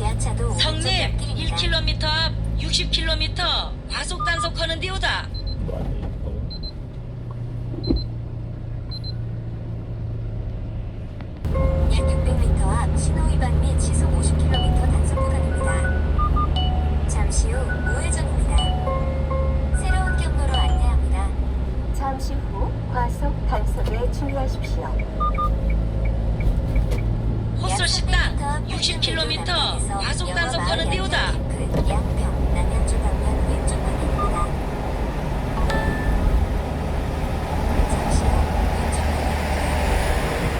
지하차도 옆길입니다. 1km 앞 60km 과속 단속하는 데오다. 이거 안 돼, 이거. 약 600m 앞 신호 위반 60km 과속 단속하는 데오다. 그 양평 남양주 방면 왼쪽 방향입니다. 잠시 후 왼쪽 방향입니다.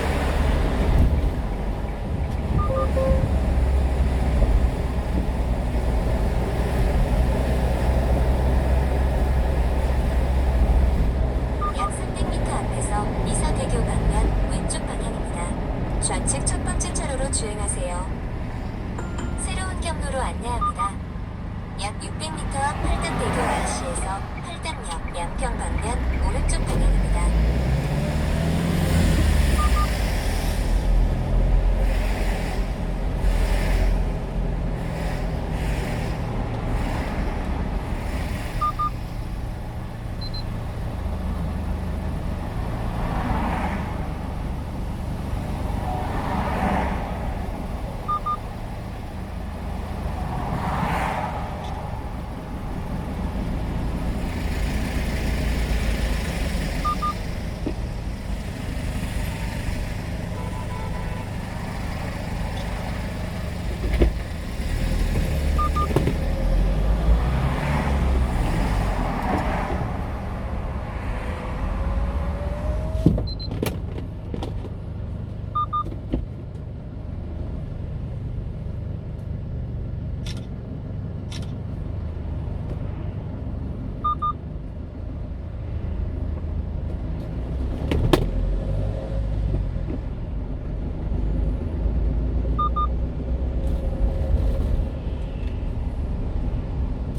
약 300m 앞에서 이사대교 방면 왼쪽 방향입니다. 좌측 첫 번째 차로로 주행하세요. 경로로 안내합니다. 약 600m 앞 팔당대교 IC에서 팔당역 양평 방면 오른쪽 방향입니다.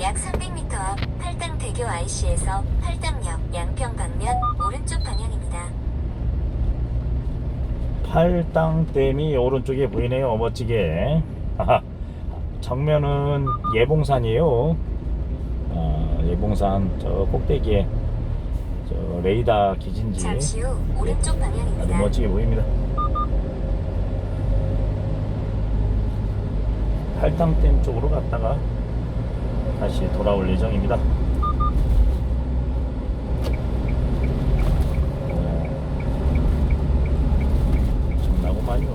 약 300m 앞 팔당대교 IC에서 팔당역 양평 방면 오른쪽 방향입니다. 팔당댐이 오른쪽에 보이네요 멋지게. 아하, 정면은 예봉산이에요. 아, 예봉산 저 꼭대기에 저 레이더 기진지. 잠시 후 오른쪽 아주 방향입니다. 멋지게 보입니다. 팔당댐 쪽으로 갔다가 다시 돌아올 예정입니다 어, 엄청나구만요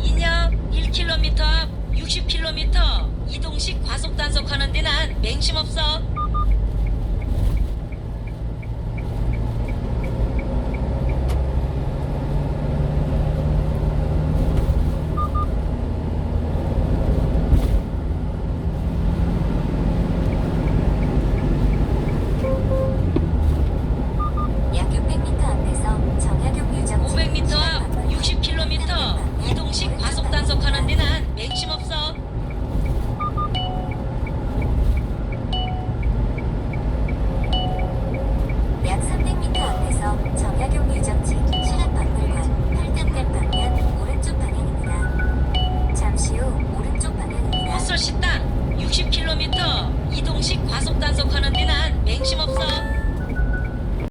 인역 1km 앞 60km 이동식 과속 단속하는 데는 맹심 없어. 방면에서 정약용 유정지 신한박물관 8단계 방면 오른쪽 방향입니다. 잠시 후 오른쪽 방향입니다. 헛소식당 60km 이동식 과속 단속하는 데는 맹심 없어.